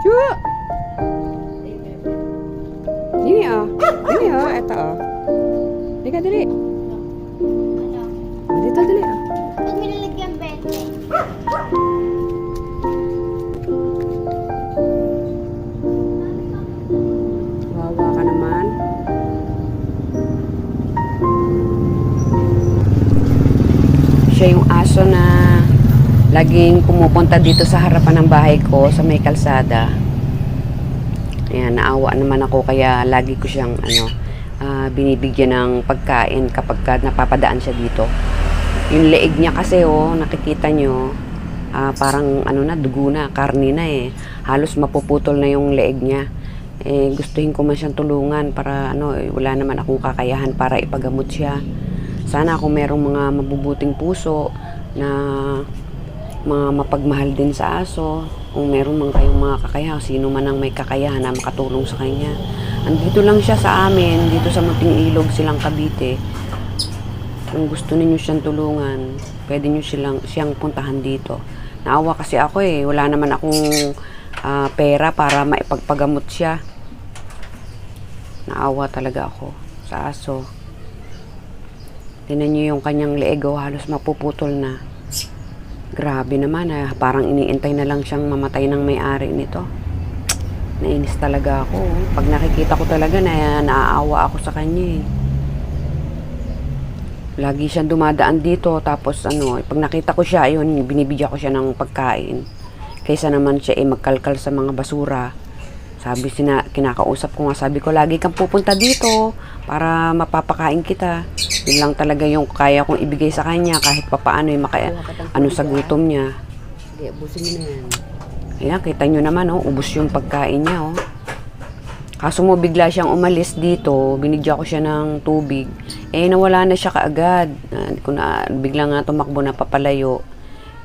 Chua! Dini oh. Dini oh, eto oh. Dili ka dili. Oh, dito dili oh. Pag nilalagyan bete. Wawa ka naman. Siya yung aso na laging pumupunta dito sa harapan ng bahay ko sa may kalsada. Ayan, naawa naman ako kaya lagi ko siyang ano, ah, binibigyan ng pagkain kapag ka napapadaan siya dito. Yung leeg niya kasi oh, nakikita nyo, ah, parang ano na, dugo na, karni na eh. Halos mapuputol na yung leeg niya. Eh, gustuhin ko man siyang tulungan para ano, eh, wala naman akong kakayahan para ipagamot siya. Sana kung merong mga mabubuting puso na mga mapagmahal din sa aso, kung meron man kayong mga kakayahan, sino man ang may kakayahan na makatulong sa kanya. Andito lang siya sa amin, dito sa Munting Ilog, silang Cavite. Kung gusto ninyo siyang tulungan, pwede niyo silang, siyang puntahan dito. Naawa kasi ako eh, wala naman akong ah, pera para maipagpagamot siya. Naawa talaga ako sa aso. Tinan niyo yung kanyang leeg, oh, halos mapuputol na. Grabe naman, ah, parang iniintay na lang siyang mamatay ng may-ari nito. Nainis talaga ako. Pag nakikita ko talaga na naaawa ako sa kanya eh. Lagi siyang dumadaan dito tapos ano, eh, pag nakita ko siya, yun, binibigyan ko siya ng pagkain. Kaysa naman siya eh magkalkal sa mga basura. Sabi sina, kinakausap ko nga, sabi ko, lagi kang pupunta dito para mapapakain kita. Yun lang talaga yung kaya kong ibigay sa kanya kahit papaano yung maka, ano sa gutom niya. Sige, ubusin mo na yan. Ayan, kita nyo naman, oh, ubus yung pagkain niya, oh. Kaso mo bigla siyang umalis dito, binigyan ko siya ng tubig. Eh, nawala na siya kaagad. Hindi ko na, bigla nga tumakbo na papalayo.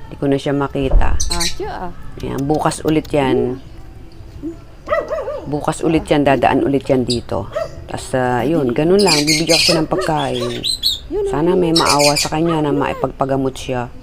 Hindi ko na siya makita. Ah, siya ah. Ayan, bukas ulit yan. Bukas ulit yan, dadaan ulit yan dito. Tapos, ah, yun, ganun lang, bibigyan ko ng pagkain. Sana may maawa sa kanya na maipagpagamot siya.